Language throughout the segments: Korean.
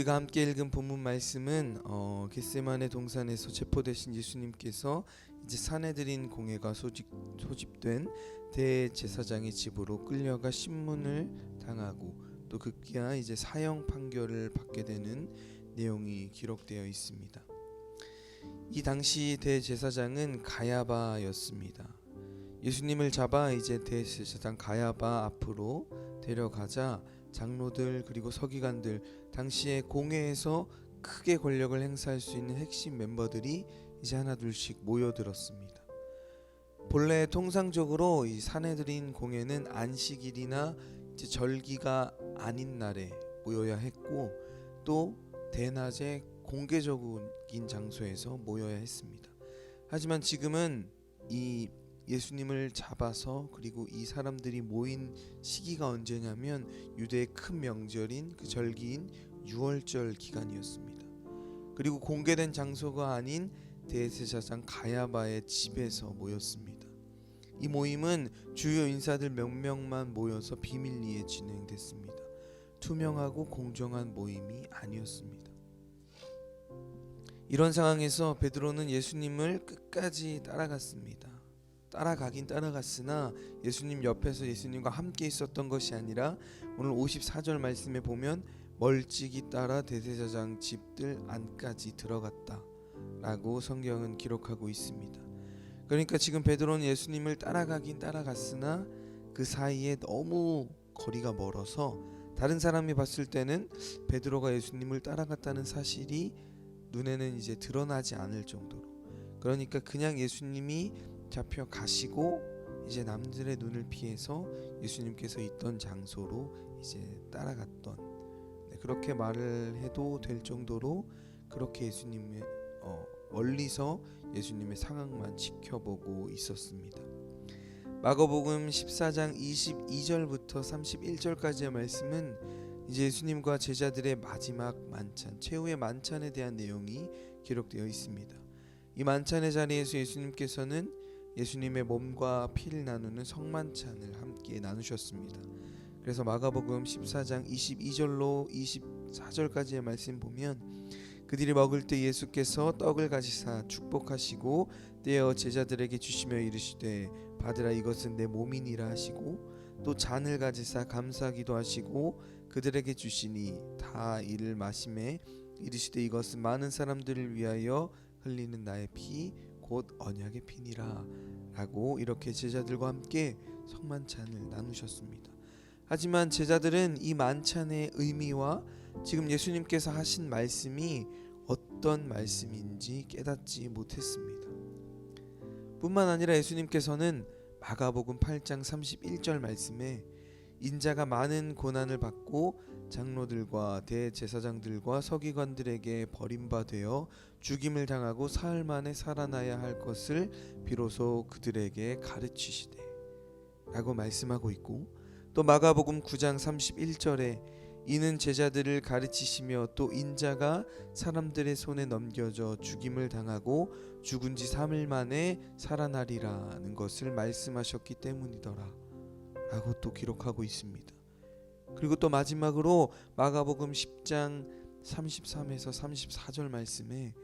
우리가 함께 읽은 본문 말씀은 어, 겟세만의 동산에서 체포되신 예수님께서 이제 사내들인 공회가 소집, 소집된 대제사장의 집으로 끌려가 신문을 당하고 또 급기야 이제 사형 판결을 받게 되는 내용이 기록되어 있습니다. 이 당시 대제사장은 가야바였습니다. 예수님을 잡아 이제 대제사장 가야바 앞으로 데려가자 장로들 그리고 서기관들 당시에 공회에서 크게 권력을 행사할 수 있는 핵심 멤버들이 이제 하나둘씩 모여들었습니다. 본래 통상적으로 이 사내들인 공회는 안식일이나 절기가 아닌 날에 모여야 했고 또 대낮에 공개적인 장소에서 모여야 했습니다. 하지만 지금은 이 예수님을 잡아서 그리고 이 사람들이 모인 시기가 언제냐면 유대의 큰 명절인 그 절기인 유월절 기간이었습니다. 그리고 공개된 장소가 아닌 대제사장 가야바의 집에서 모였습니다. 이 모임은 주요 인사들 몇 명만 모여서 비밀리에 진행됐습니다. 투명하고 공정한 모임이 아니었습니다. 이런 상황에서 베드로는 예수님을 끝까지 따라갔습니다. 따라가긴 따라갔으나 예수님 옆에서 예수님과 함께 있었던 것이 아니라 오늘 54절 말씀에 보면 멀찍이 따라 대제사장 집들 안까지 들어갔다 라고 성경은 기록하고 있습니다. 그러니까 지금 베드로는 예수님을 따라가긴 따라갔으나 그 사이에 너무 거리가 멀어서 다른 사람이 봤을 때는 베드로가 예수님을 따라갔다는 사실이 눈에는 이제 드러나지 않을 정도로 그러니까 그냥 예수님이 잡혀 가시고 이제 남들의 눈을 피해서 예수님께서 있던 장소로 이제 따라갔던 네, 그렇게 말을 해도 될 정도로 그렇게 예수님의 어, 멀리서 예수님의 상황만 지켜보고 있었습니다. 마가복음 14장 22절부터 31절까지의 말씀은 이제 예수님과 제자들의 마지막 만찬, 최후의 만찬에 대한 내용이 기록되어 있습니다. 이 만찬의 자리에서 예수님께서는 예수님의 몸과 피를 나누는 성만찬을 함께 나누셨습니다. 그래서 마가복음 14장 22절로 24절까지의 말씀 보면 그들이 먹을 때 예수께서 떡을 가지사 축복하시고 떼어 제자들에게 주시며 이르시되 받으라 이것은 내 몸이니라 하시고 또 잔을 가지사 감사기도 하시고 그들에게 주시니 다 이를 마심에 이르시되 이것은 많은 사람들을 위하여 흘리는 나의 피 곧 언약의 피니라 라고 이렇게 제자들과 함께 성만찬을 나누셨습니다. 하지만 제자들은 이 만찬의 의미와 지금 예수님께서 하신 말씀이 어떤 말씀인지 깨닫지 못했습니다. 뿐만 아니라 예수님께서는 마가복음 8장 31절 말씀에 인자가 많은 고난을 받고 장로들과 대제사장들과 서기관들에게 버림받아 죽임을 당하고 사흘 만에 살아나야 할 것을 비로소 그들에게 가르치시되 라고 말씀하고 있고 또 마가복음 9장 31절에 이는 제자들을 가르치시며 또 인자가 사람들의 손에 넘겨져 죽임을 당하고 죽은 지 3일 만에 살아나리라는 것을 말씀하셨기 때문이더라 라고 또 기록하고 있습니다. 그리고 또 마지막으로 마가복음 10장 33에서 34절 말씀에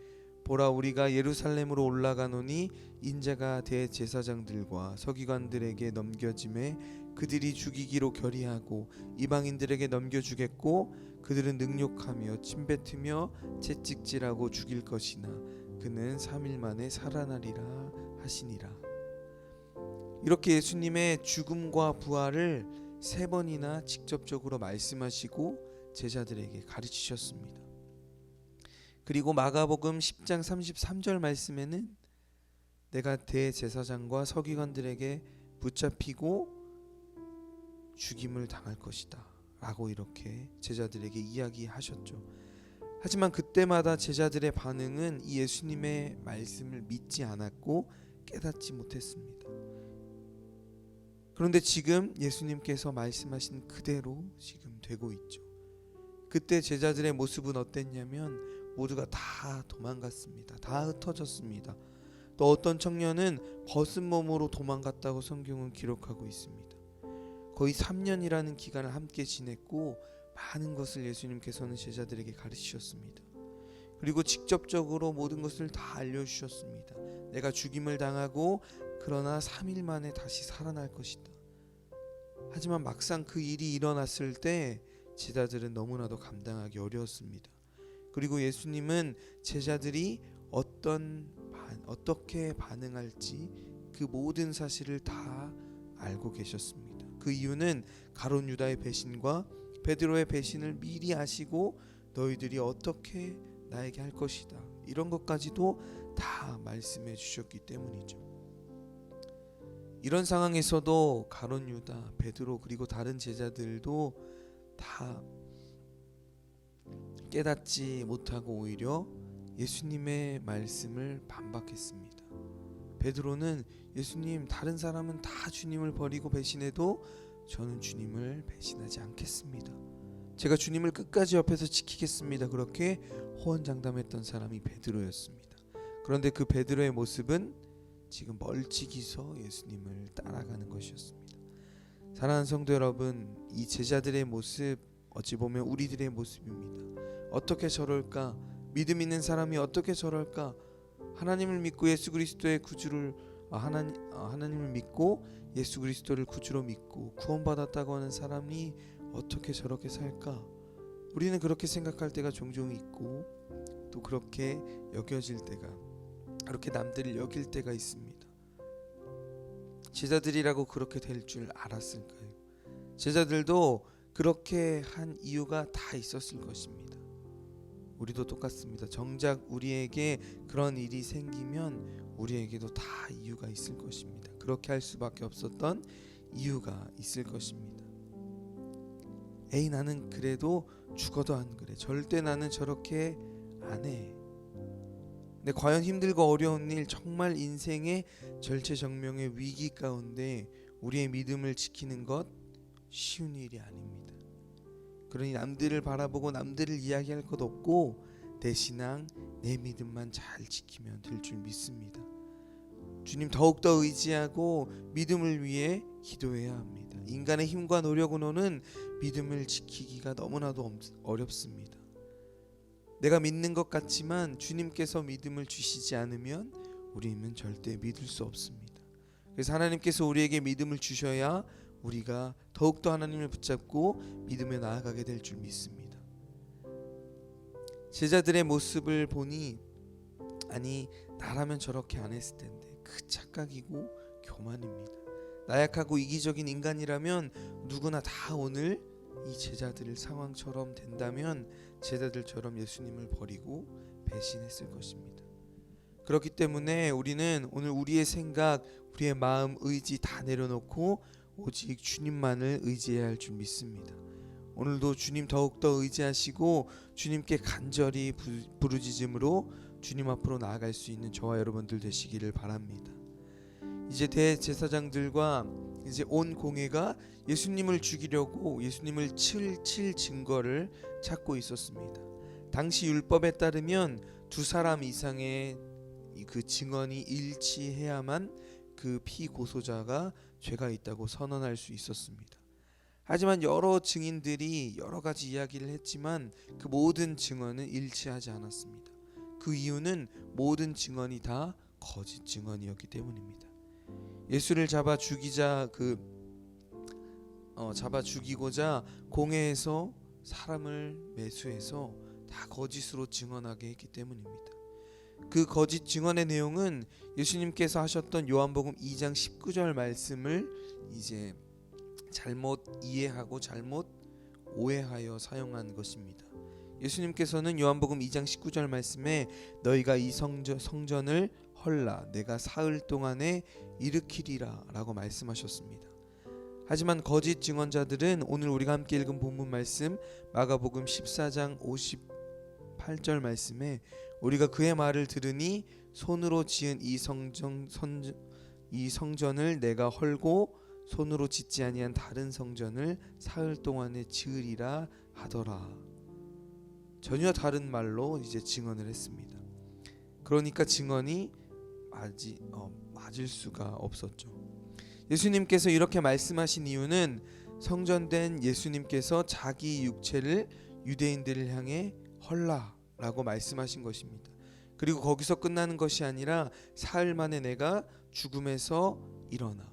보라 우리가 예루살렘으로 올라가노니 인자가 대제사장들과 서기관들에게 넘겨짐에 그들이 죽이기로 결의하고 이방인들에게 넘겨주겠고 그들은 능욕하며 침뱉으며 채찍질하고 죽일 것이나 그는 3일 만에 살아나리라 하시니라. 이렇게 예수님의 죽음과 부활을 세 번이나 직접적으로 말씀하시고 제자들에게 가르치셨습니다. 그리고 마가복음 10장 33절 말씀에는 내가 대제사장과 서기관들에게 붙잡히고 죽임을 당할 것이다. 라고 이렇게 제자들에게 이야기하셨죠. 하지만 그때마다 제자들의 반응은 이 예수님의 말씀을 믿지 않았고 깨닫지 못했습니다. 그런데 지금 예수님께서 말씀하신 그대로 지금 되고 있죠. 그때 제자들의 모습은 어땠냐면 모두가 다 도망갔습니다. 다 흩어졌습니다. 또 어떤 청년은 벗은 몸으로 도망갔다고 성경은 기록하고 있습니다. 거의 3년이라는 기간을 함께 지냈고 많은 것을 예수님께서는 제자들에게 가르치셨습니다. 그리고 직접적으로 모든 것을 다 알려주셨습니다. 내가 죽임을 당하고 그러나 3일 만에 다시 살아날 것이다. 하지만 막상 그 일이 일어났을 때 제자들은 너무나도 감당하기 어려웠습니다. 그리고 예수님은 제자들이 어떤 반, 어떻게 반응할지 그 모든 사실을 다 알고 계셨습니다. 그 이유는 가론 유다의 배신과 베드로의 배신을 미리 아시고 너희들이 어떻게 나에게 할 것이다. 이런 것까지도 다 말씀해 주셨기 때문이죠. 이런 상황에서도 가론 유다, 베드로 그리고 다른 제자들도 다 깨닫지 못하고 오히려 예수님의 말씀을 반박했습니다. 베드로는 예수님 다른 사람은 다 주님을 버리고 배신해도 저는 주님을 배신하지 않겠습니다. 제가 주님을 끝까지 옆에서 지키겠습니다. 그렇게 호언장담했던 사람이 베드로였습니다. 그런데 그 베드로의 모습은 지금 멀찍이서 예수님을 따라가는 것이었습니다. 사랑하는 성도 여러분, 이 제자들의 모습 어찌 보면 우리들의 모습입니다. 어떻게 저럴까? 믿음 있는 사람이 어떻게 저럴까? 하나님을 믿고 예수 그리스도의 구주를 아, 하나님 아, 하나님을 믿고 예수 그리스도를 구주로 믿고 구원받았다고 하는 사람이 어떻게 저렇게 살까? 우리는 그렇게 생각할 때가 종종 있고 또 그렇게 여겨질 때가 그렇게 남들을 여길 때가 있습니다. 제자들이라고 그렇게 될 줄 알았을까요? 제자들도 그렇게 한 이유가 다 있었을 것입니다. 우리도 똑같습니다. 정작 우리에게 그런 일이 생기면 우리에게도 다 이유가 있을 것입니다. 그렇게 할 수밖에 없었던 이유가 있을 것입니다. 에이 나는 그래도 죽어도 안 그래. 절대 나는 저렇게 안 해. 근데 과연 힘들고 어려운 일 정말 인생의 절체정명의 위기 가운데 우리의 믿음을 지키는 것 쉬운 일이 아닙니다. 그러니 남들을 바라보고 남들을 이야기할 것 없고 내 신앙, 내 믿음만 잘 지키면 될 줄 믿습니다. 주님 더욱더 의지하고 믿음을 위해 기도해야 합니다. 인간의 힘과 노력으로는 믿음을 지키기가 너무나도 엄- 어렵습니다. 내가 믿는 것 같지만 주님께서 믿음을 주시지 않으면 우리는 절대 믿을 수 없습니다. 그래서 하나님께서 우리에게 믿음을 주셔야 우리가 더욱더 하나님을 붙잡고 믿음에 나아가게 될 줄 믿습니다. 제자들의 모습을 보니 아니 나라면 저렇게 안 했을 텐데 그 착각이고 교만입니다. 나약하고 이기적인 인간이라면 누구나 다 오늘 이 제자들 상황처럼 된다면 제자들처럼 예수님을 버리고 배신했을 것입니다. 그렇기 때문에 우리는 오늘 우리의 생각, 우리의 마음, 의지 다 내려놓고 오직 주님만을 의지해야 할 줄 믿습니다. 오늘도 주님 더욱더 의지하시고 주님께 간절히 부- 부르짖음으로 주님 앞으로 나아갈 수 있는 저와 여러분들 되시기를 바랍니다. 이제 대제사장들과 이제 온 공회가 예수님을 죽이려고 예수님을 칠, 칠 증거를 찾고 있었습니다. 당시 율법에 따르면 두 사람 이상의 이그 증언이 일치해야만 그 피고소자가 죄가 있다고 선언할 수 있었습니다. 하지만 여러 증인들이 여러 가지 이야기를 했지만 그 모든 증언은 일치하지 않았습니다. 그 이유는 모든 증언이 다 거짓 증언이었기 때문입니다. 예수를 잡아 죽이자 그 어, 잡아 죽이고자 공회에서 사람을 매수해서 다 거짓으로 증언하게 했기 때문입니다. 그 거짓 증언의 내용은 예수님께서 하셨던 요한복음 2장 19절 말씀을 이제 잘못 이해하고 잘못 오해하여 사용한 것입니다. 예수님께서는 요한복음 2장 19절 말씀에 너희가 이 성전, 성전을 헐라 내가 사흘 동안에 일으키리라라고 말씀하셨습니다. 하지만 거짓 증언자들은 오늘 우리가 함께 읽은 본문 말씀 마가복음 14장 58절 말씀에 우리가 그의 말을 들으니 손으로 지은 이 성전 선, 이 성전을 내가 헐고 손으로 짓지 아니한 다른 성전을 사흘 동안에 지으리라 하더라. 전혀 다른 말로 이제 증언을 했습니다. 그러니까 증언이 맞이 어, 맞을 수가 없었죠. 예수님께서 이렇게 말씀하신 이유는 성전된 예수님께서 자기 육체를 유대인들을 향해 헐라라고 말씀하신 것입니다. 그리고 거기서 끝나는 것이 아니라 사흘 만에 내가 죽음에서 일어나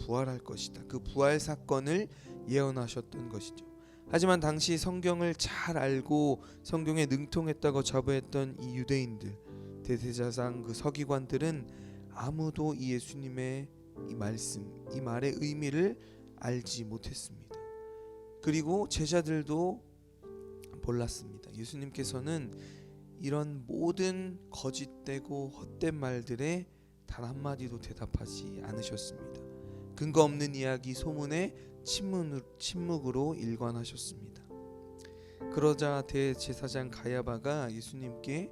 부활할 것이다. 그 부활 사건을 예언하셨던 것이죠. 하지만 당시 성경을 잘 알고 성경에 능통했다고 자부했던 이 유대인들 대제사장 그 서기관들은 아무도 이 예수님의 이 말씀, 이 말의 의미를 알지 못했습니다. 그리고 제자들도 몰랐습니다. 예수님께서는 이런 모든 거짓되고 헛된 말들에 단 한마디도 대답하지 않으셨습니다. 근거 없는 이야기 소문에 침묵, 침묵으로 일관하셨습니다. 그러자 대제사장 가야바가 예수님께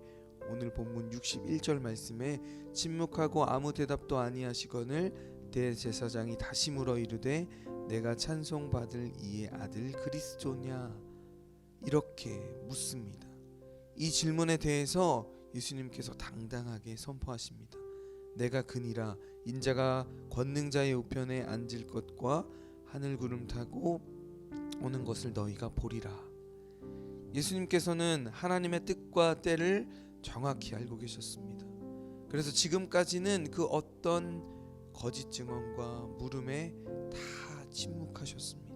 오늘 본문 61절 말씀에 침묵하고 아무 대답도 아니하시거늘 대제사장이 다시 물어 이르되 내가 찬송받을 이의 아들 그리스도냐 이렇게 묻습니다. 이 질문에 대해서 예수님께서 당당하게 선포하십니다. 내가 그니라 인자가 권능자의 우편에 앉을 것과 하늘 구름 타고 오는 것을 너희가 보리라. 예수님께서는 하나님의 뜻과 때를 정확히 알고 계셨습니다. 그래서 지금까지는 그 어떤 거짓 증언과 물음에 다 침묵하셨습니다.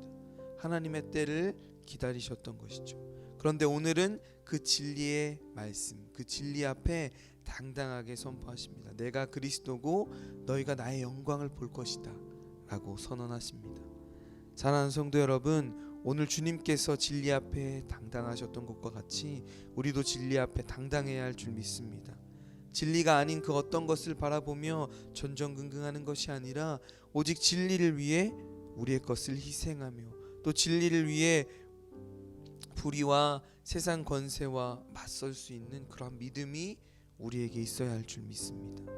하나님의 때를 기다리셨던 것이죠. 그런데 오늘은 그 진리의 말씀, 그 진리 앞에 당당하게 선포하십니다. 내가 그리스도고 너희가 나의 영광을 볼 것이다. 라고 선언하십니다. 사랑하는 성도 여러분, 오늘 주님께서 진리 앞에 당당하셨던 것과 같이 우리도 진리 앞에 당당해야 할 줄 믿습니다. 진리가 아닌 그 어떤 것을 바라보며 전전긍긍하는 것이 아니라 오직 진리를 위해 우리의 것을 희생하며 또 진리를 위해 불의와 세상 권세와 맞설 수 있는 그러한 믿음이 우리에게 있어야 할 줄 믿습니다.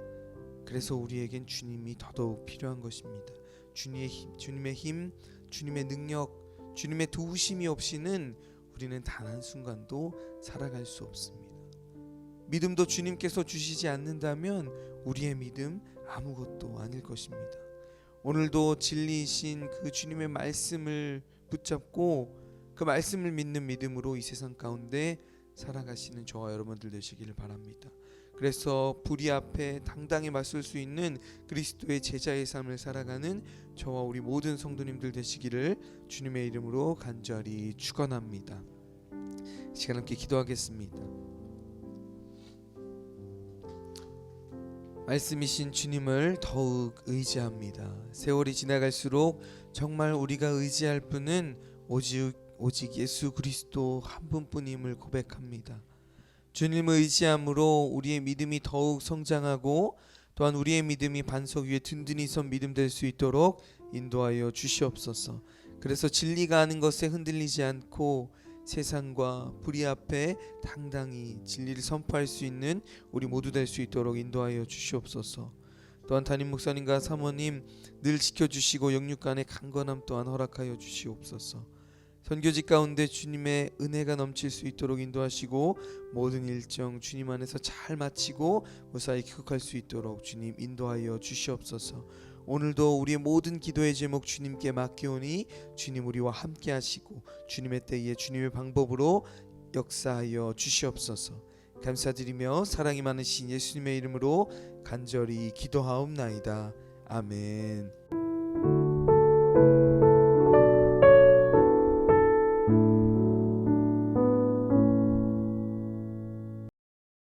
그래서 우리에겐 주님이 더더욱 필요한 것입니다. 주님의 힘, 주님의 힘, 주님의 능력, 주님의 도우심이 없이는 우리는 단 한 순간도 살아갈 수 없습니다. 믿음도 주님께서 주시지 않는다면 우리의 믿음 아무것도 아닐 것입니다. 오늘도 진리이신 그 주님의 말씀을 붙잡고 그 말씀을 믿는 믿음으로 이 세상 가운데 살아가시는 저와 여러분들 되시기를 바랍니다. 그래서 불의 앞에 당당히 맞설 수 있는 그리스도의 제자의 삶을 살아가는 저와 우리 모든 성도님들 되시기를 주님의 이름으로 간절히 축원합니다. 시간 함께 기도하겠습니다. 말씀이신 주님을 더욱 의지합니다. 세월이 지나갈수록 정말 우리가 의지할 분은 오직 오직 예수 그리스도 한 분뿐임을 고백합니다. 주님을 의지함으로 우리의 믿음이 더욱 성장하고 또한 우리의 믿음이 반석 위에 든든히 선 믿음 될 수 있도록 인도하여 주시옵소서. 그래서 진리가 아는 것에 흔들리지 않고 세상과 불의 앞에 당당히 진리를 선포할 수 있는 우리 모두 될 수 있도록 인도하여 주시옵소서. 또한 담임 목사님과 사모님 늘 지켜주시고 영육간의 강건함 또한 허락하여 주시옵소서. 선교직 가운데 주님의 은혜가 넘칠 수 있도록 인도하시고 모든 일정 주님 안에서 잘 마치고 무사히 귀국할 수 있도록 주님 인도하여 주시옵소서. 오늘도 우리의 모든 기도의 제목 주님께 맡기오니 주님 우리와 함께 하시고 주님의 때에 주님의 방법으로 역사하여 주시옵소서. 감사드리며 사랑이 많으신 예수님의 이름으로 간절히 기도하옵나이다. 아멘.